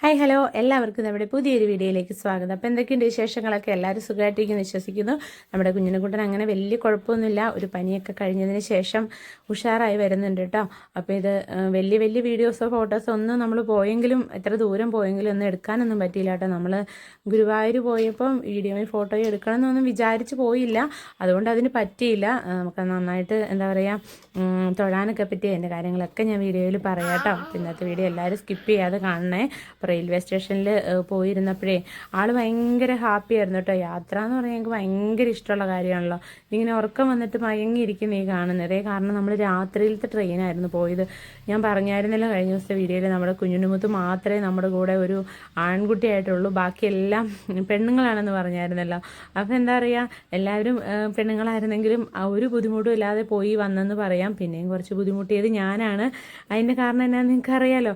Hi hello എല്ലാവർക്കും നമ്മുടെ പുതിയൊരു വീഡിയോയിലേക്ക് സ്വാഗതം. അപ്പോൾ എന്തൊക്കെയുണ്ട് വിശേഷങ്ങളൊക്കെ? എല്ലാവരും സുഖമായിട്ടിരിക്കുന്നു വിശ്വസിക്കുന്നു. നമ്മുടെ കുഞ്ഞിനെ കൂട്ടൻ അങ്ങനെ വലിയ കുഴപ്പമൊന്നുമില്ല. ഒരു പനിയൊക്കെ കഴിഞ്ഞതിന് ശേഷം ഉഷാറായി വരുന്നുണ്ട് കേട്ടോ. അപ്പോൾ ഇത് വലിയ വലിയ വീഡിയോസോ ഫോട്ടോസോ ഒന്നും നമ്മൾ പോയെങ്കിലും എത്ര ദൂരം പോയെങ്കിലും ഒന്നും എടുക്കാനൊന്നും പറ്റിയില്ല കേട്ടോ. നമ്മൾ ഗുരുവായൂർ പോയപ്പം വീഡിയോയും ഫോട്ടോയും എടുക്കണം എന്നൊന്നും വിചാരിച്ച് പോയില്ല. അതുകൊണ്ട് അതിന് പറ്റിയില്ല. നമുക്ക് നന്നായിട്ട് എന്താ പറയുക തൊഴാനൊക്കെ പറ്റിയ എന്റെ കാര്യങ്ങളൊക്കെ ഞാൻ വീഡിയോയിൽ പറയാം കേട്ടോ. ഇന്നത്തെ വീഡിയോ എല്ലാവരും സ്കിപ്പ് ചെയ്യാതെ കാണണേ. റെയിൽവേ സ്റ്റേഷനിൽ പോയിരുന്നപ്പോഴേ ആൾ ഭയങ്കര ഹാപ്പി ആയിരുന്നു കേട്ടോ. യാത്ര എന്ന് പറഞ്ഞാൽ ഞങ്ങൾക്ക് ഭയങ്കര ഇഷ്ടമുള്ള കാര്യമാണല്ലോ. ഇങ്ങനെ ഉറക്കം വന്നിട്ട് മയങ്ങിയിരിക്കും ഈ കാണുന്നത് കാരണം നമ്മൾ രാത്രിയിലത്തെ ട്രെയിനായിരുന്നു പോയത്. ഞാൻ പറഞ്ഞായിരുന്നല്ലോ കഴിഞ്ഞ ദിവസത്തെ വീഡിയോയിൽ നമ്മുടെ കുഞ്ഞുണ്ണിമുത്ത് മാത്രമേ നമ്മുടെ കൂടെ ഒരു ആൺകുട്ടിയായിട്ടുള്ളൂ. ബാക്കിയെല്ലാം പെണ്ണുങ്ങളാണെന്ന് പറഞ്ഞായിരുന്നല്ലോ. അപ്പോൾ എന്താ പറയുക എല്ലാവരും പെണ്ണുങ്ങളായിരുന്നെങ്കിലും ഒരു ബുദ്ധിമുട്ടും ഇല്ലാതെ പോയി വന്നെന്ന് പറയാം. പിന്നെയും കുറച്ച് ബുദ്ധിമുട്ടിയത് ഞാനാണ്. അതിന്റെ കാരണം എന്നാന്ന് നിങ്ങൾക്ക് അറിയാലോ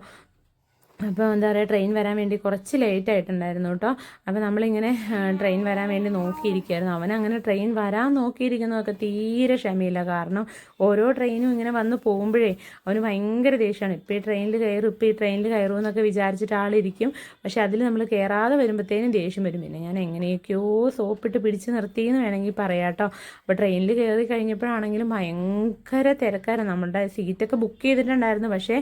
അപ്പോൾ എന്താ പറയുക ട്രെയിൻ വരാൻ വേണ്ടി കുറച്ച് ലേറ്റ് ആയിട്ടുണ്ടായിരുന്നു കേട്ടോ. അപ്പോൾ നമ്മളിങ്ങനെ ട്രെയിൻ വരാൻ വേണ്ടി നോക്കിയിരിക്കുകയായിരുന്നു അവൻ അങ്ങനെ ട്രെയിൻ വരാൻ നോക്കിയിരിക്കുന്നതൊക്കെ തീരെ ക്ഷമയില്ല. കാരണം ഓരോ ട്രെയിനും ഇങ്ങനെ വന്ന് പോകുമ്പോഴേ അവന് ഭയങ്കര ദേഷ്യമാണ് ഇപ്പോൾ ഈ ട്രെയിനിൽ കയറും ഇപ്പോൾ ഈ ട്രെയിനിൽ കയറും എന്നൊക്കെ വിചാരിച്ചിട്ട് ആളിരിക്കും. പക്ഷേ അതിൽ നമ്മൾ കയറാതെ വരുമ്പോഴത്തേനും ദേഷ്യം വരും. പിന്നെ ഞാൻ എങ്ങനെയൊക്കെയോ സോപ്പിട്ട് പിടിച്ച് നിർത്തിയെന്ന് വേണമെങ്കിൽ പറയാം കേട്ടോ. അപ്പോൾ ട്രെയിനിൽ കയറി കഴിഞ്ഞപ്പോഴാണെങ്കിലും ഭയങ്കര തിരക്കാരാണ് നമ്മളുടെ സീറ്റൊക്കെ ബുക്ക് ചെയ്തിട്ടുണ്ടായിരുന്നു. പക്ഷേ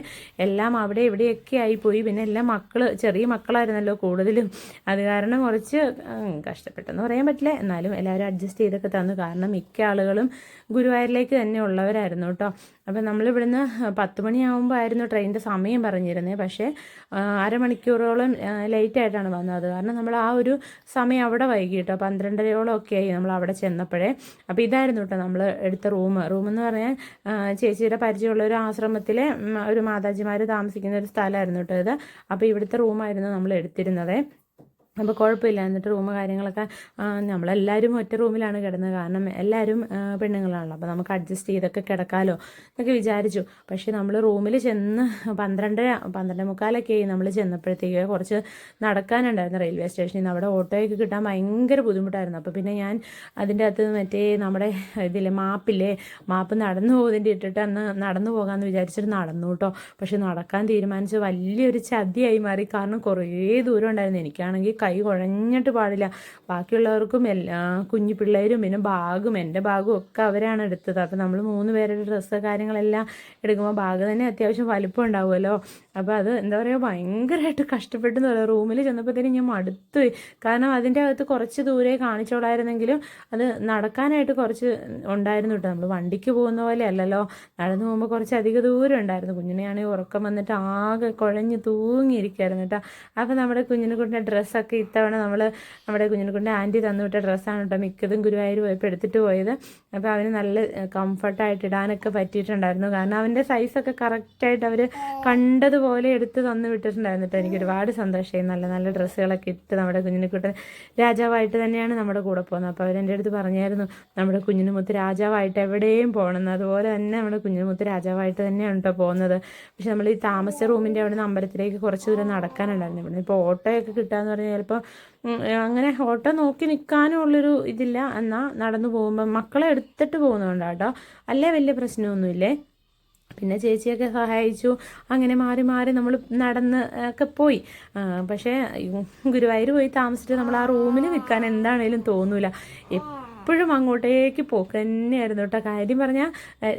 എല്ലാം അവിടെ ഇവിടെയൊക്കെ ആയിപ്പോയി പിന്നെ എല്ലാം മക്കൾ ചെറിയ മക്കളായിരുന്നല്ലോ കൂടുതലും. അത് കാരണം കുറച്ച് കഷ്ടപ്പെട്ടെന്ന് പറയാൻ പറ്റില്ല. എന്നാലും എല്ലാവരും അഡ്ജസ്റ്റ് ചെയ്തൊക്കെ തന്നു. കാരണം മിക്ക ആളുകളും ഗുരുവായൂരിലേക്ക് തന്നെ ഉള്ളവരായിരുന്നു കേട്ടോ. അപ്പം നമ്മളിവിടുന്ന് പത്ത് മണിയാകുമ്പോൾ ആയിരുന്നു ട്രെയിനിന്റെ സമയം പറഞ്ഞിരുന്നത് പക്ഷേ അരമണിക്കൂറോളം ലേറ്റായിട്ടാണ് വന്നത്. കാരണം നമ്മൾ ആ ഒരു സമയം അവിടെ വൈകി കേട്ടോ പന്ത്രണ്ടരയോളം ഒക്കെ ആയി നമ്മൾ അവിടെ ചെന്നപ്പോഴേ. അപ്പോൾ ഇതായിരുന്നു കേട്ടോ നമ്മൾ എടുത്ത റൂം. റൂം എന്ന് പറഞ്ഞാൽ ചേച്ചിയുടെ പരിചയമുള്ള ഒരു ആശ്രമത്തിലെ ഒരു മാതാജിമാർ താമസിക്കുന്ന ഒരു സ്ഥലമായിരുന്നു കേട്ടോ ഇത്. അപ്പോൾ ഇവിടുത്തെ റൂമായിരുന്നു നമ്മൾ എടുത്തിരുന്നത്. അപ്പോൾ കുഴപ്പമില്ല. എന്നിട്ട് റൂം കാര്യങ്ങളൊക്കെ നമ്മളെല്ലാവരും ഒറ്റ റൂമിലാണ് കിടന്നത്. കാരണം എല്ലാവരും പെണ്ണുങ്ങളാണല്ലോ. അപ്പോൾ നമുക്ക് അഡ്ജസ്റ്റ് ചെയ്തൊക്കെ കിടക്കാമല്ലോ എന്നൊക്കെ വിചാരിച്ചു. പക്ഷേ നമ്മൾ റൂമിൽ ചെന്ന് പന്ത്രണ്ടര പന്ത്രണ്ട് മുക്കാലൊക്കെ ആയി നമ്മൾ ചെന്നപ്പോഴത്തേക്ക് കുറച്ച് നടക്കാനുണ്ടായിരുന്നു റെയിൽവേ സ്റ്റേഷനിൽ നിന്ന്. അവിടെ ഓട്ടോയൊക്കെ കിട്ടാൻ ഭയങ്കര ബുദ്ധിമുട്ടായിരുന്നു. അപ്പോൾ പിന്നെ ഞാൻ അതിന്റെ അകത്ത് മറ്റേ നമ്മുടെ ഇതിലെ മാപ്പില്ലേ മാപ്പ് നടന്നു പോകുന്നതിന്റെ ഇട്ടിട്ട് അന്ന് നടന്നു പോകാമെന്ന് വിചാരിച്ചിട്ട് നടന്നു കേട്ടോ. പക്ഷെ നടക്കാൻ തീരുമാനിച്ച് വലിയൊരു ചതിയായി മാറി. കാരണം കുറേ ദൂരം ഉണ്ടായിരുന്നു. എനിക്കാണെങ്കിൽ കൈ കുഴഞ്ഞിട്ട് പാടില്ല. ബാക്കിയുള്ളവർക്കും എല്ലാ കുഞ്ഞു പിള്ളേരും പിന്നെ ബാഗും എന്റെ ബാഗും ഒക്കെ അവരാണ് എടുത്തത്. അപ്പോൾ നമ്മൾ മൂന്ന് പേരുടെ ഡ്രസ്സ് കാര്യങ്ങളെല്ലാം എടുക്കുമ്പോൾ ബാഗ് തന്നെ അത്യാവശ്യം വലിപ്പം ഉണ്ടാവുമല്ലോ. അപ്പോൾ അത് എന്താ പറയുക ഭയങ്കരമായിട്ട് കഷ്ടപ്പെട്ടെന്ന് പറയാം. റൂമിൽ ചെന്നപ്പോഴത്തേനും ഞാൻ മടുത്തു. കാരണം അതിന്റെ അകത്ത് കുറച്ച് ദൂരെ കാണിച്ചോളായിരുന്നെങ്കിലും അത് നടക്കാനായിട്ട് കുറച്ച് ഉണ്ടായിരുന്നു കേട്ടോ. നമ്മൾ വണ്ടിക്ക് പോകുന്ന പോലെ അല്ലല്ലോ. നടന്നു പോകുമ്പോൾ കുറച്ച് അധിക ദൂരം ഉണ്ടായിരുന്നു. കുഞ്ഞിനെയാണെങ്കിൽ ഉറക്കം വന്നിട്ട് ആകെ കുഴഞ്ഞ് തൂങ്ങിയിരിക്കുമായിരുന്നു കേട്ടോ. അപ്പോൾ നമ്മുടെ കുഞ്ഞിനെ കൊണ്ട ഡ്രസ്സൊക്കെ ഇത്തവണ നമ്മൾ നമ്മുടെ കുഞ്ഞിനെ കൊണ്ട് ആന്റി തന്നുവിട്ട ഡ്രസ്സാണ് കേട്ടോ മിക്കതും ഗുരുവായൂർ പോയപ്പോൾ എടുത്തിട്ട് പോയത്. അപ്പോൾ അവന് നല്ല കംഫർട്ടായിട്ട് ഇടാനൊക്കെ പറ്റിയിട്ടുണ്ടായിരുന്നു. കാരണം അവന്റെ സൈസൊക്കെ കറക്റ്റായിട്ട് അവർ കണ്ടതുപോലെ എടുത്ത് തന്നു വിട്ടിട്ടുണ്ടായിരുന്നു കേട്ടോ. എനിക്ക് ഒരുപാട് സന്തോഷമായി. നല്ല നല്ല ഡ്രസ്സുകളൊക്കെ ഇട്ട് നമ്മുടെ കുഞ്ഞിനെക്കുട്ടൻ രാജാവായിട്ട് തന്നെയാണ് നമ്മുടെ കൂടെ പോകുന്നത്. അപ്പോൾ അവരെന്റെ അടുത്ത് പറഞ്ഞായിരുന്നു നമ്മുടെ കുഞ്ഞിനുമുത്ത് രാജാവായിട്ട് എവിടെയും പോകണമെന്ന് അതുപോലെ തന്നെ നമ്മുടെ കുഞ്ഞിനുമുത്ത് രാജാവായിട്ട് തന്നെയാണ് കേട്ടോ പോകുന്നത്. പക്ഷെ നമ്മൾ ഈ താമസ റൂമിന്റെ അവിടെ നിന്ന് അമ്പലത്തിലേക്ക് കുറച്ച് ദൂരം നടക്കാനുണ്ടായിരുന്നു. ഇവിടെ ഇപ്പോൾ ഓട്ടോയൊക്കെ കിട്ടുക കിട്ടാന്ന് പറഞ്ഞാൽ ചിലപ്പോൾ അങ്ങനെ ഓട്ടോ നോക്കി നിൽക്കാനുള്ളൊരു ഇതില്ല. എന്നാൽ നടന്നു പോകുമ്പോൾ മക്കളെ എടുത്തിട്ട് പോകുന്നതുകൊണ്ടാട്ടോ അല്ലേ വലിയ പ്രശ്നമൊന്നുമില്ലേ? പിന്നെ ചേച്ചിയൊക്കെ സഹായിച്ചു. അങ്ങനെ മാറി മാറി നമ്മൾ നടന്ന് ഒക്കെ പോയി. പക്ഷേ ഗുരുവായൂർ പോയി താമസിച്ചിട്ട് നമ്മൾ ആ റൂമിൽ നിൽക്കാൻ എന്താണേലും തോന്നൂല. എപ്പോഴും അങ്ങോട്ടേക്ക് പോക്ക് തന്നെയായിരുന്നു കേട്ടോ. കാര്യം പറഞ്ഞാൽ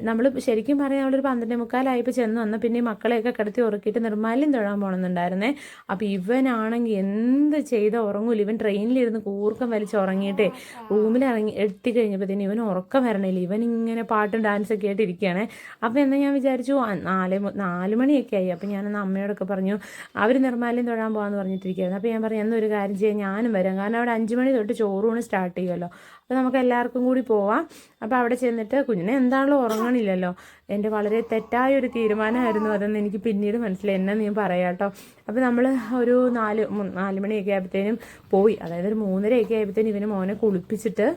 നമ്മൾ ശരിക്കും പറഞ്ഞാൽ നമ്മളൊരു പന്ത്രണ്ടേ മുക്കാലായപ്പോൾ ചെന്ന് വന്ന പിന്നെ മക്കളെയൊക്കെ കിടത്തി ഉറക്കിയിട്ട് നിർമ്മാല്യം തൊഴാൻ പോകണമെന്നുണ്ടായിരുന്നേ അപ്പോൾ ഇവനാണെങ്കിൽ എന്ത് ചെയ്ത ഉറങ്ങൂല. ഇവൻ ട്രെയിനിലിരുന്ന് കൂർക്കം വലിച്ച് ഉറങ്ങിയിട്ടേ റൂമിൽ ഇറങ്ങി എത്തി കഴിഞ്ഞപ്പോഴത്തേന് ഇവൻ ഉറക്കം വരണില്ല. ഇവൻ ഇങ്ങനെ പാട്ടും ഡാൻസൊക്കെ ആയിട്ട് ഇരിക്കുകയാണ്. അപ്പോൾ എന്നാൽ ഞാൻ വിചാരിച്ചു നാല് നാല് മണിയൊക്കെ ആയി. അപ്പോൾ ഞാനൊന്ന് അമ്മയോടൊക്കെ പറഞ്ഞു അവർ നിർമ്മാല്യം തൊഴാൻ പോകാമെന്ന് പറഞ്ഞിട്ടിരിക്കുകയായിരുന്നു. അപ്പോൾ ഞാൻ പറഞ്ഞു എന്നൊരു കാര്യം ചെയ്യാം ഞാനും വരാം. കാരണം അവിടെ അഞ്ച് മണി തൊട്ട് ചോറൂണ് സ്റ്റാർട്ട് ചെയ്യുമല്ലോ അപ്പോൾ നമുക്ക് എല്ലാവർക്കും കൂടി പോവാം. അപ്പോൾ അവിടെ ചെന്നിട്ട് കുഞ്ഞിനെ എന്താണല്ലോ ഉറങ്ങണില്ലല്ലോ. എന്റെ വളരെ തെറ്റായ ഒരു തീരുമാനമായിരുന്നു അതെന്ന് എനിക്ക് പിന്നീട് മനസ്സിലായി. എന്നാ നീ പറയാം കേട്ടോ അപ്പോൾ നമ്മൾ ഒരു നാല് നാല് മണിയൊക്കെ ആയപ്പോഴത്തേനും പോയി. അതായത് ഒരു മൂന്നരയൊക്കെ ആയപ്പോഴത്തേനും ഇവന് മോനെ കുളിപ്പിച്ചിട്ട്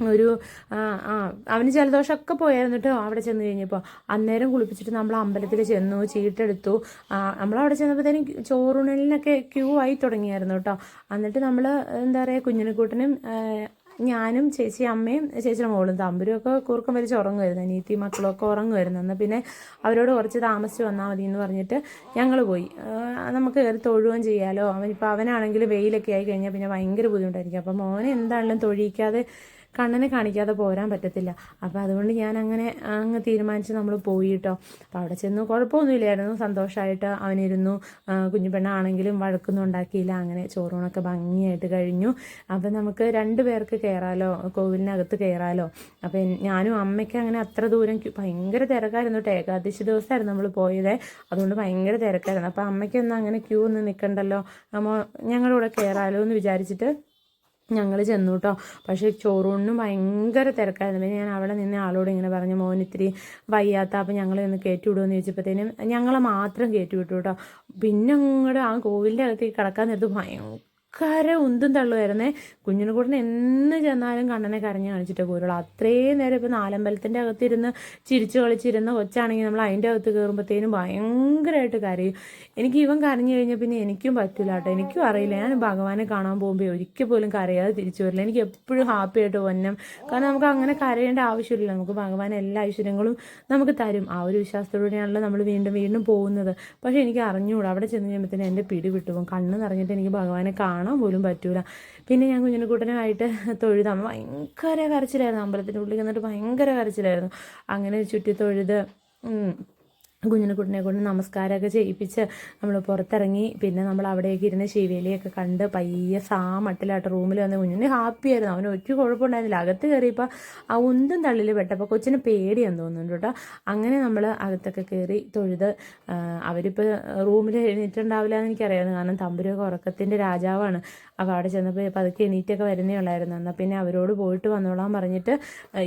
ഒരു അവന് ജലദോഷമൊക്കെ പോയായിരുന്നു കേട്ടോ അവിടെ ചെന്ന് കഴിഞ്ഞപ്പോൾ അന്നേരം കുളിപ്പിച്ചിട്ട് നമ്മൾ അമ്പലത്തിൽ ചെന്നു ചീട്ടെടുത്തു. നമ്മളവിടെ ചെന്നപ്പോഴത്തേനും ചോറുണലിനൊക്കെ ക്യൂ ആയി തുടങ്ങിയായിരുന്നു കേട്ടോ എന്നിട്ട് നമ്മൾ എന്താ പറയുക കുഞ്ഞിനെക്കൂട്ടനും ഞാനും ചേച്ചി അമ്മയും ചേച്ചിയുടെ മോളും തമ്പുരുമൊക്കെ കൂർക്കം വലിച്ച് ഉറങ്ങുമായിരുന്നു അനിയത്തി മക്കളൊക്കെ ഉറങ്ങുമായിരുന്നു എന്നാൽ പിന്നെ അവരോട് കുറച്ച് താമസിച്ച് വന്നാൽ മതി എന്ന് പറഞ്ഞിട്ട് ഞങ്ങൾ പോയി. നമുക്ക് കയറി തൊഴുകയും ചെയ്യാമല്ലോ അവനിപ്പോൾ അവനാണെങ്കിൽ വെയിലൊക്കെ ആയി കഴിഞ്ഞാൽ പിന്നെ ഭയങ്കര ബുദ്ധിമുട്ടായിരിക്കും. അപ്പം മോനെ എന്താണെങ്കിലും തൊഴിയിക്കാതെ കണ്ണനെ കാണിക്കാതെ പോരാൻ പറ്റത്തില്ല. അപ്പോൾ അതുകൊണ്ട് ഞാൻ അങ്ങനെ അങ്ങ് തീരുമാനിച്ച് നമ്മൾ പോയി കേട്ടോ അപ്പോൾ അവിടെ ചെന്ന് കുഴപ്പമൊന്നുമില്ലായിരുന്നു. സന്തോഷമായിട്ട് അവനിരുന്നു. കുഞ്ഞു പെണ്ണാണെങ്കിലും വഴക്കൊന്നും ഉണ്ടാക്കിയില്ല. അങ്ങനെ ചോറൂണൊക്കെ ഭംഗിയായിട്ട് കഴിഞ്ഞു. അപ്പോൾ നമുക്ക് രണ്ട് പേർക്ക് കയറാലോ കോവിലിനകത്ത് കയറാലോ അപ്പോൾ ഞാനും അമ്മയ്ക്ക് അങ്ങനെ അത്ര ദൂരം ഭയങ്കര തിരക്കായിരുന്നു. കേട്ടോ ഏകാദശി ദിവസമായിരുന്നു നമ്മൾ പോയത്. അതുകൊണ്ട് ഭയങ്കര തിരക്കായിരുന്നു. അപ്പോൾ അമ്മയ്ക്കൊന്നും അങ്ങനെ ക്യൂ ഒന്നും നിൽക്കണ്ടല്ലോ നമ്മൾ ഞങ്ങളുടെ കൂടെ കയറാലോ എന്ന് വിചാരിച്ചിട്ട് ഞങ്ങൾ ചെന്നു കേട്ടോ പക്ഷേ ചോറൂണിന് ഭയങ്കര തിരക്കായിരുന്നു. പിന്നെ ഞാൻ അവിടെ നിന്ന് ആളോട് ഇങ്ങനെ പറഞ്ഞു മോൻ ഇത്തിരി വയ്യാത്ത അപ്പം ഞങ്ങൾ ഒന്ന് കയറ്റി വിടുമെന്ന് ചോദിച്ചപ്പോഴത്തേനും ഞങ്ങളെ മാത്രം കയറ്റി വിട്ടു കേട്ടോ. പിന്നെ അങ്ങോട്ട് ആ കോവിലിന്റെ അകത്തേക്ക് കിടക്കാൻ നേരത്ത് ഭയങ്കര ഉന്തും തള്ളുമായിരുന്നേ കുഞ്ഞിനെ കൂടെ എന്ന് ചെന്നാലും കണ്ണനെ കരഞ്ഞ് കാണിച്ചിട്ട് പോരുള്ളൂ. അത്രയും നേരം ഇപ്പം നാലമ്പലത്തിന്റെ അകത്തിരുന്ന് ചിരിച്ചു കളിച്ചിരുന്ന കൊച്ചാണെങ്കിൽ നമ്മൾ അതിന്റെ അകത്ത് കയറുമ്പോഴത്തേനും ഭയങ്കരമായിട്ട് കരയും. എനിക്ക് ഇവൻ കരഞ്ഞു കഴിഞ്ഞാൽ പിന്നെ എനിക്കും പറ്റില്ല കേട്ടോ. എനിക്കും അറിയില്ല. ഞാൻ ഭഗവാനെ കാണാൻ പോകുമ്പോൾ ഒരിക്കൽ പോലും കരയാതെ തിരിച്ചു വരില്ല. എനിക്ക് എപ്പോഴും ഹാപ്പി ആയിട്ട് വന്നം. കാരണം നമുക്ക് അങ്ങനെ കരയേണ്ട ആവശ്യമില്ല. നമുക്ക് ഭഗവാൻ എല്ലാ ഐശ്വര്യങ്ങളും നമുക്ക് തരും. ആ ഒരു വിശ്വാസത്തോടെയാണല്ലോ നമ്മൾ വീണ്ടും വീണ്ടും പോകുന്നത്. പക്ഷേ എനിക്ക് അറിഞ്ഞുകൂടാ. അവിടെ ചെന്ന് കഴിയുമ്പോഴത്തേനും എന്റെ പിടി വിട്ടുപോകും. കണ്ണ് നിറഞ്ഞിട്ട് എനിക്ക് ഭഗവാനെ കാണാൻ പോലും പറ്റൂല. പിന്നെ ഞാൻ കുഞ്ഞിനെക്കൂട്ടനായിട്ട് തൊഴുത് അമ്മ ഭയങ്കര കരച്ചിലായിരുന്നു. അമ്പലത്തിന്റെ ഉള്ളിൽ എന്നിട്ട് ഭയങ്കര കരച്ചിലായിരുന്നു. അങ്ങനെ ചുറ്റി തൊഴുത് ഉം, കുഞ്ഞിനെക്കുട്ടിനെ കൊണ്ട് നമസ്കാരമൊക്കെ ചെയ്യിപ്പിച്ച് നമ്മൾ പുറത്തിറങ്ങി പിന്നെ നമ്മൾ അവിടേക്ക് ഇരുന്ന് ശിവേലിയൊക്കെ കണ്ട് പയ്യെ സാ മട്ടിലായിട്ട് റൂമിൽ വന്ന് കുഞ്ഞിന് ഹാപ്പി ആയിരുന്നു. അവന് ഒരു കുഴപ്പമുണ്ടായിരുന്നില്ല. അകത്ത് കയറിയപ്പോൾ ആ ഉന്തും തള്ളിൽ പെട്ടപ്പോൾ കൊച്ചിന് പേടിയെന്ന് തോന്നുന്നുണ്ട് കേട്ടോ. അങ്ങനെ നമ്മൾ അകത്തൊക്കെ കയറി തൊഴുത് അവരിപ്പോൾ റൂമിൽ എഴുന്നേറ്റുണ്ടാവില്ല എന്ന് എനിക്കറിയാം കാരണം തമ്പുരൊക്കെ ഉറക്കത്തിന്റെ രാജാവാണ്. അപ്പോൾ അവിടെ ചെന്നപ്പോൾ പതുക്കെ എണീറ്റൊക്കെ വരുന്നേ ഉള്ളായിരുന്നു. എന്നാൽ പിന്നെ അവരോട് പോയിട്ട് വന്നോളാൻ പറഞ്ഞിട്ട്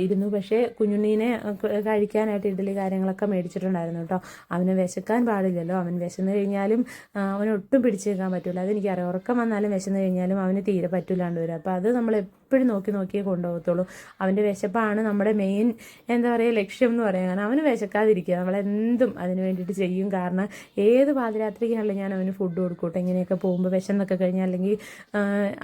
ഇരുന്നു. പക്ഷേ കുഞ്ഞുണ്ണീനെ കഴിക്കാനായിട്ട് ഇഡ്ഡലി കാര്യങ്ങളൊക്കെ മേടിച്ചിട്ടുണ്ടായിരുന്നു കേട്ടോ. അവന് വിശക്കാൻ പാടില്ലല്ലോ. അവൻ വിശന്ന് കഴിഞ്ഞാലും അവന് ഒട്ടും നിൽക്കാൻ പറ്റില്ല അതെനിക്കറിയാം ഉറക്കം വന്നാലും വിശന്ന് കഴിഞ്ഞാലും അവന് തീരെ പറ്റില്ലാണ്ട് വരും. അപ്പോൾ അത് നമ്മൾ എപ്പോഴും നോക്കി നോക്കിയേ കൊണ്ടുപോകത്തുള്ളൂ. അവന്റെ വിശപ്പാണ് നമ്മുടെ മെയിൻ എന്താ പറയുക ലക്ഷ്യം എന്ന് പറയാൻ കാരണം അവന് വിശക്കാതിരിക്കുക. നമ്മളെന്തും അതിന് വേണ്ടിയിട്ട് ചെയ്യും. കാരണം ഏത് പാതിരാത്രിക്കാണല്ലോ ഞാൻ അവന് ഫുഡ് കൊടുക്കൂട്ടെ. ഇങ്ങനെയൊക്കെ പോകുമ്പോൾ വിശന്നൊക്കെ കഴിഞ്ഞാൽ അല്ലെങ്കിൽ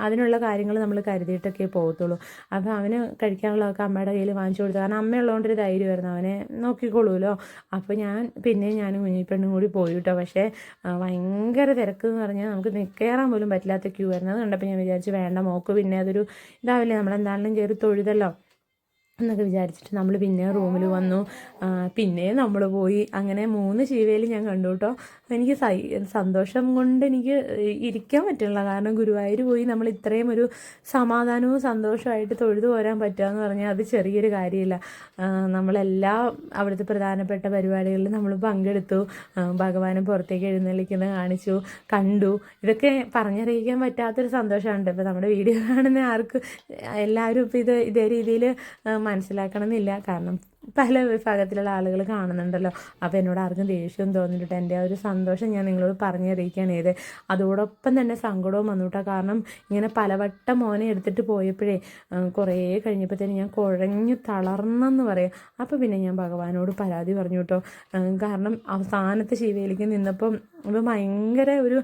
അതിനുള്ള കാര്യങ്ങൾ നമ്മൾ കരുതിയിട്ടൊക്കെ പോകത്തുള്ളൂ. അപ്പോൾ അവന് കഴിക്കാനുള്ളതൊക്കെ അമ്മയുടെ കയ്യിൽ വാങ്ങിച്ചു കൊടുത്തു. കാരണം അമ്മയുള്ളതുകൊണ്ടൊരു ധൈര്യമായിരുന്നു. അവനെ നോക്കിക്കോളൂല്ലോ അപ്പോൾ ഞാൻ പിന്നെ ഞാൻ കുഞ്ഞിപ്പെണ്ണും കൂടി പോയി കേട്ടോ പക്ഷേ ഭയങ്കര തിരക്ക് എന്ന് പറഞ്ഞാൽ നമുക്ക് നിൽക്കേറാൻ പോലും പറ്റില്ലാത്ത ക്യൂ ആയിരുന്നു. അത് കണ്ടപ്പോൾ ഞാൻ വിചാരിച്ചു വേണ്ട മോക്ക് പിന്നെ അതൊരു ഇതാവില്ലേ? നമ്മളെന്താണെങ്കിലും കയറി തൊഴുതല്ലോ. എന്നൊക്കെ വിചാരിച്ചിട്ട് നമ്മൾ പിന്നെ റൂമിൽ വന്നു. പിന്നെ നമ്മൾ പോയി. അങ്ങനെ മൂന്ന് ശിവയിൽ ഞാൻ കണ്ടു കേട്ടോ എനിക്ക് സന്തോഷം കൊണ്ട് എനിക്ക് ഇരിക്കാൻ പറ്റില്ല. കാരണം ഗുരുവായൂർ പോയി നമ്മൾ ഇത്രയും ഒരു സമാധാനവും സന്തോഷമായിട്ട് തൊഴുതു പോരാൻ പറ്റുക എന്ന് പറഞ്ഞാൽ അത് ചെറിയൊരു കാര്യമില്ല നമ്മളെല്ലാ അവിടുത്തെ പ്രധാനപ്പെട്ട പരിപാടികളിൽ നമ്മൾ പങ്കെടുത്തു. ഭഗവാനും പുറത്തേക്ക് എഴുന്നള്ളിക്കുന്നത് കാണിച്ചു കണ്ടു. ഇതൊക്കെ പറഞ്ഞറിയിക്കാൻ പറ്റാത്തൊരു സന്തോഷമാണ് ഇപ്പോൾ നമ്മുടെ വീഡിയോ കാണുന്ന ആർക്ക് എല്ലാവരും ഇപ്പോൾ ഇത് ഇതേ രീതിയിൽ മനസ്സിലാക്കണം എന്നില്ല കാരണം പല വിഭാഗത്തിലുള്ള ആളുകൾ കാണുന്നുണ്ടല്ലോ. അപ്പോൾ എന്നോട് ആർക്കും ദേഷ്യവും തോന്നിയിട്ട് എന്റെ ആ ഒരു സന്തോഷം ഞാൻ നിങ്ങളോട് പറഞ്ഞറിയിക്കുകയാണ് ചെയ്തത് അതോടൊപ്പം തന്നെ സങ്കടവും വന്നുട്ടോ. കാരണം ഇങ്ങനെ പലവട്ടം മോനെ എടുത്തിട്ട് പോയപ്പോഴേ കുറേ കഴിഞ്ഞപ്പോഴത്തേന് ഞാൻ കുഴഞ്ഞു തളർന്നെന്ന് പറയാം. അപ്പോൾ പിന്നെ ഞാൻ ഭഗവാനോട് പരാതി പറഞ്ഞു കേട്ടോ. കാരണം അവസാനത്തെ ശിവയിലേക്ക് നിന്നപ്പം ഇപ്പം ഭയങ്കര ഒരു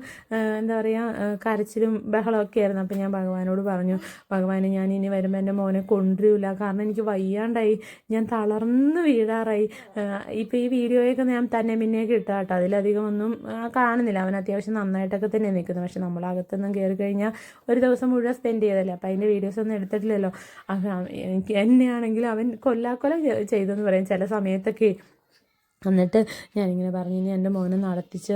എന്താ പറയുക കരച്ചിലും ബഹളമൊക്കെ ആയിരുന്നു. അപ്പോൾ ഞാൻ ഭഗവാനോട് പറഞ്ഞു ഭഗവാനെ ഞാൻ ഇനി വരുമ്പോൾ എന്റെ മോനെ കൊണ്ടുവരില്ല. കാരണം എനിക്ക് വയ്യാണ്ടായി. ഞാൻ തളർന്ന് വീഴാറായി. ഇപ്പോൾ ഈ വീഡിയോയൊക്കെ ഞാൻ തന്നെ പിന്നെയൊക്കെ ഇട്ടാ കേട്ടോ. അതിലധികം ഒന്നും കാണുന്നില്ല. അവൻ അത്യാവശ്യം നന്നായിട്ടൊക്കെ തന്നെ നിൽക്കുന്നു. പക്ഷെ നമ്മളകത്തൊന്നും കയറി കഴിഞ്ഞാൽ ഒരു ദിവസം മുഴുവൻ സ്പെൻഡ് ചെയ്തല്ലേ? അപ്പം അതിന്റെ വീഡിയോസ് ഒന്നും എടുത്തിട്ടില്ലല്ലോ. എനിക്ക് എന്നെയാണെങ്കിൽ അവൻ കൊല്ലാക്കൊല ചെയ്തെന്ന് പറയും. ചില സമയത്തൊക്കെ എന്നിട്ട് ഞാനിങ്ങനെ പറഞ്ഞു ഇനി എന്റെ മോനെ നടത്തിച്ച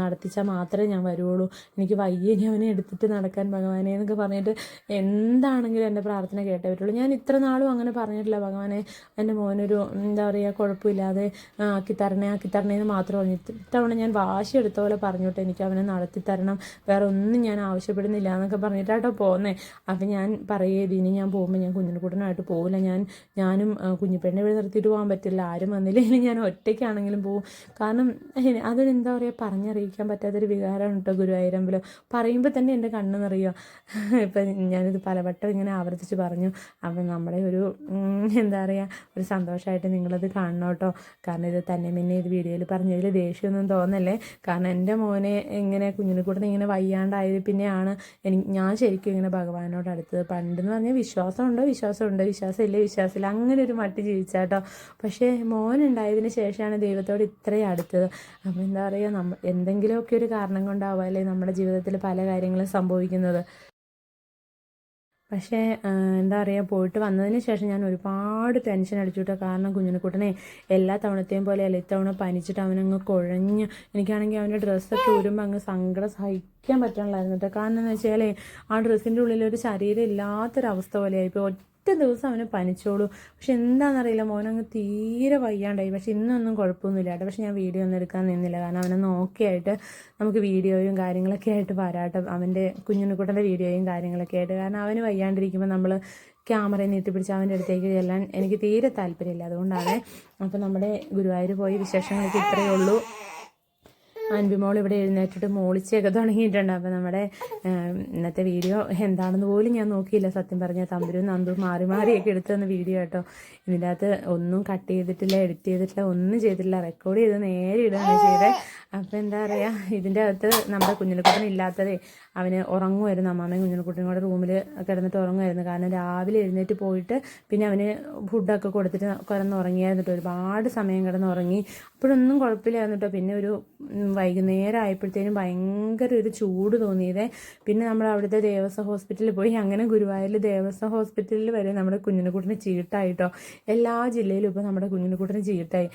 നടത്തിച്ചാൽ മാത്രമേ ഞാൻ വരുള്ളൂ എനിക്ക് വയ്യ ഇനി അവനെ എടുത്തിട്ട് നടക്കാൻ ഭഗവാനെ എന്നൊക്കെ പറഞ്ഞിട്ട് എന്താണെങ്കിലും എന്റെ പ്രാർത്ഥന കേട്ടേ പറ്റുള്ളൂ. ഞാൻ ഇത്ര നാളും അങ്ങനെ പറഞ്ഞിട്ടില്ല ഭഗവാനെ എന്റെ മോനൊരു എന്താ പറയുക കുഴപ്പമില്ലാതെ ആക്കി തരണേ ആക്കി തരണേ എന്ന് മാത്രം പറഞ്ഞു. ഇത്തവണ ഞാൻ വാശി എടുത്ത പോലെ പറഞ്ഞോട്ടെ എനിക്ക് അവനെ നടത്തിത്തരണം വേറെ ഒന്നും ഞാൻ ആവശ്യപ്പെടുന്നില്ല എന്നൊക്കെ പറഞ്ഞിട്ടാട്ടോ പോന്നേ. അപ്പം ഞാൻ പറയേത് ഇനി ഞാൻ പോകുമ്പോൾ ഞാൻ കുഞ്ഞിന്റെ കൂട്ടനായിട്ട് പോകില്ല ഞാൻ ഞാനും കുഞ്ഞിപ്പെണ്ണെ ഇവിടെ നിർത്തിയിട്ട് പോകാൻ പറ്റില്ല. ആരും വന്നില്ലെങ്കിൽ ഞാൻ ഒറ്റയ്ക്കാണ് ആണെങ്കിലും പോവും. കാരണം അതൊരെന്താ പറയുക പറഞ്ഞറിയിക്കാൻ പറ്റാത്തൊരു വികാരമാണ് കേട്ടോ ഗുരുവായൂരമ്പലം? പറയുമ്പോൾ തന്നെ എന്റെ കണ്ണ് നിറയുക ഇപ്പം ഞാനിത് പലവട്ടം ഇങ്ങനെ ആവർത്തിച്ച് പറഞ്ഞു. അപ്പം നമ്മുടെ ഒരു എന്താ പറയുക ഒരു സന്തോഷമായിട്ട് നിങ്ങളത് കാണണം കേട്ടോ. കാരണം ഇത് തന്നെ പിന്നെ ഇത് വീഡിയോയിൽ പറഞ്ഞതിൽ ദേഷ്യമൊന്നും തോന്നല്ലേ? കാരണം എന്റെ മോനെ ഇങ്ങനെ കുഞ്ഞിനെ കൂടെ ഇങ്ങനെ വയ്യാണ്ടായത് പിന്നെയാണ് എനിക്ക് ഞാൻ ശരിക്കും ഇങ്ങനെ ഭഗവാനോട് അടുത്തത്. പണ്ടെന്ന് പറഞ്ഞാൽ വിശ്വാസമുണ്ടോ? വിശ്വാസമുണ്ടോ? വിശ്വാസമില്ല? വിശ്വാസമില്ല. അങ്ങനെ ഒരു മട്ടി ജീവിച്ചാട്ടോ. പക്ഷേ മോൻ ഉണ്ടായതിന് ശേഷമാണ് ദൈവത്തോട് ഇത്രയും അടുത്തത്. അപ്പോൾ എന്താ പറയുക നമ്മ എന്തെങ്കിലുമൊക്കെ ഒരു കാരണം കൊണ്ടാവുക അല്ലെ നമ്മുടെ ജീവിതത്തിൽ പല കാര്യങ്ങളും സംഭവിക്കുന്നത്. പക്ഷേ എന്താ പറയുക പോയിട്ട് വന്നതിന് ശേഷം ഞാൻ ഒരുപാട് ടെൻഷൻ അടിച്ചുട്ടോ കാരണം കുഞ്ഞിനെക്കുട്ടനെ എല്ലാ തവണത്തെയും പോലെയല്ല ഇത്തവണ പനിച്ചിട്ട് അവനങ്ങ് കുഴഞ്ഞ് എനിക്കാണെങ്കിൽ അവന്റെ ഡ്രസ്സൊക്കെ വരുമ്പോൾ അങ്ങ് സങ്കടം സഹിക്കാൻ പറ്റണമായിരുന്നു കേട്ടോ കാരണം എന്ന് വെച്ചാലേ ആ ഡ്രസ്സിന്റെ ഉള്ളിൽ ഒരു ശരീരം ഇല്ലാത്തൊരവസ്ഥ പോലെയായി. ഇപ്പോൾ ഒറ്റ ദിവസം അവന് പനിച്ചോളൂ. പക്ഷെ എന്താണെന്നറിയില്ല മോനങ്ങ് തീരെ വയ്യാണ്ടായി. പക്ഷെ ഇന്നൊന്നും കുഴപ്പമൊന്നുമില്ല കേട്ടോ. പക്ഷെ ഞാൻ വീഡിയോ ഒന്നും എടുക്കാൻ നിന്നില്ല. കാരണം അവനെ നോക്കിയായിട്ട് നമുക്ക് വീഡിയോയും കാര്യങ്ങളൊക്കെ ആയിട്ട് വരാട്ടോ. അവന്റെ കുഞ്ഞുണ്ണിക്കുട്ടന്റെ വീഡിയോയും കാര്യങ്ങളൊക്കെ ആയിട്ട്. കാരണം അവന് വയ്യാണ്ടിരിക്കുമ്പോൾ നമ്മൾ ക്യാമറ നീട്ടിപ്പിടിച്ച് അവന്റെ അടുത്തേക്ക് ചെല്ലാൻ എനിക്ക് തീരെ താല്പര്യമില്ല. അതുകൊണ്ടാണ് അപ്പോൾ നമ്മുടെ ഗുരുവായൂർ പോയി വിശേഷങ്ങളൊക്കെ ഇത്രയേ ഉള്ളൂ. അൻപിമോൾ ഇവിടെ എഴുന്നേറ്റിട്ട് മോളിച്ചൊക്കെ തുടങ്ങിയിട്ടുണ്ട്. അപ്പോൾ നമ്മുടെ ഇന്നത്തെ വീഡിയോ എന്താണെന്ന് പോലും ഞാൻ നോക്കിയില്ല. സത്യം പറഞ്ഞാൽ തമ്പുരും നന്ദും മാറി മാറിയൊക്കെ എടുത്തു തന്ന വീഡിയോ കേട്ടോ. ഇതിന്റെ അകത്ത് ഒന്നും കട്ട് ചെയ്തിട്ടില്ല എഡിറ്റ് ചെയ്തിട്ടില്ല ഒന്നും ചെയ്തിട്ടില്ല. റെക്കോർഡ് ചെയ്ത് നേരെ ഇടുകയാണ് ചെയ്തത് അപ്പോൾ എന്താ പറയുക ഇതിന്റെ അകത്ത് നമ്മുടെ കുഞ്ഞിനെക്കുട്ടൻ ഇല്ലാത്തതേ അവന് ഉറങ്ങുമായിരുന്നു. അമ്മാമ്മയും കുഞ്ഞിനെക്കുട്ടനും കൂടെ റൂമിൽ കിടന്നിട്ട് ഉറങ്ങുമായിരുന്നു. കാരണം രാവിലെ എഴുന്നേറ്റ് പോയിട്ട് പിന്നെ അവന് ഫുഡൊക്കെ കൊടുത്തിട്ട് കിടന്നുറങ്ങിയായിരുന്നു. കേട്ടോ ഒരുപാട് സമയം കിടന്നുറങ്ങി. അപ്പോഴൊന്നും കുഴപ്പമില്ലായിരുന്നു കേട്ടോ. പിന്നെ ഒരു വൈകുന്നേരം ആയപ്പോഴത്തേനും ഭയങ്കര ഒരു ചൂട് തോന്നിയതേ. പിന്നെ നമ്മൾ അവിടുത്തെ ദേവസ്വം ഹോസ്പിറ്റലിൽ പോയി. അങ്ങനെ ഗുരുവായൂരിൽ ദേവസ്വം ഹോസ്പിറ്റലിൽ വരെ നമ്മുടെ കുഞ്ഞിനെക്കുട്ടിന് ചീട്ടായിട്ടോ. എല്ലാ ജില്ലയിലും ഇപ്പോൾ നമ്മുടെ കുഞ്ഞിനെക്കുട്ടിന് ചീട്ടായി.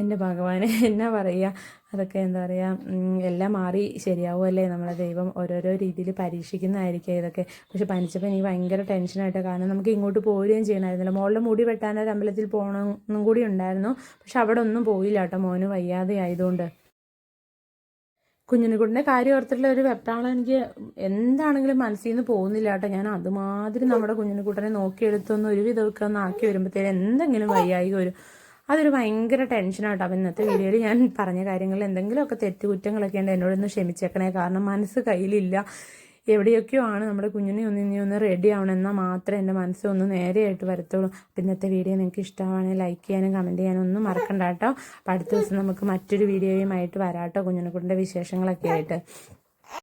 എന്റെ ഭഗവാനെ എന്നാ പറയുക അതൊക്കെ എന്താ പറയുക എല്ലാം മാറി ശരിയാവുമല്ലേ നമ്മളെ ദൈവം ഓരോരോ രീതിയിൽ പരീക്ഷിക്കുന്നതായിരിക്കും ഇതൊക്കെ. പക്ഷെ പനിച്ചപ്പോൾ എനിക്ക് ഭയങ്കര ടെൻഷനായിട്ട്. കാരണം നമുക്ക് ഇങ്ങോട്ട് പോരുകയും ചെയ്യണമായിരുന്നില്ല. മോളുടെ മുടി വെട്ടാൻ ഒരു അമ്പലത്തിൽ പോകണമെന്നും കൂടി ഉണ്ടായിരുന്നു. പക്ഷെ അവിടെ ഒന്നും പോയില്ല കേട്ടോ മോന്. വയ്യാതെ ആയതുകൊണ്ട് കുഞ്ഞിനെക്കുട്ടിന്റെ കാര്യം ഓർത്തിട്ടുള്ള ഒരു വെപ്രാളം എനിക്ക് എന്താണെങ്കിലും മനസ്സിൽ നിന്ന് പോകുന്നില്ല കേട്ടോ. ഞാൻ അതുമാതിരി നമ്മുടെ കുഞ്ഞിനെക്കുട്ടനെ നോക്കിയെടുത്തൊന്ന് ഒരു വിധമൊക്കെ ഒന്ന് ആക്കി വരുമ്പോഴത്തേനും എന്തെങ്കിലും വയ്യായി വരും. അതൊരു ഭയങ്കര ടെൻഷനാട്ടോ അപ്പം ഇന്നത്തെ വീഡിയോയിൽ ഞാൻ പറഞ്ഞ കാര്യങ്ങളിൽ എന്തെങ്കിലുമൊക്കെ തെറ്റുകുറ്റങ്ങളൊക്കെ ഉണ്ട്. എന്നോടൊന്ന് ക്ഷമിച്ചേക്കണേ. കാരണം മനസ്സ് കയ്യിലില്ല. എവിടെയൊക്കെയോ ആണ് നമ്മുടെ കുഞ്ഞിനെ ഒന്ന് ഇനി ഒന്ന് റെഡി ആവണം എന്നാൽ മാത്രമേ എന്റെ മനസ്സ് ഒന്ന് നേരെയായിട്ട് വരത്തുള്ളൂ. അപ്പം ഇന്നത്തെ വീഡിയോ നിങ്ങൾക്ക് ഇഷ്ടമാണെങ്കിൽ ലൈക്ക് ചെയ്യാനും കമന്റ് ചെയ്യാനും ഒന്നും മറക്കണ്ട കേട്ടോ. അപ്പം അടുത്ത ദിവസം നമുക്ക് മറ്റൊരു വീഡിയോയുമായിട്ട് വരാട്ടോ കുഞ്ഞിനെക്കുട്ടിന്റെ വിശേഷങ്ങളൊക്കെ ആയിട്ട്.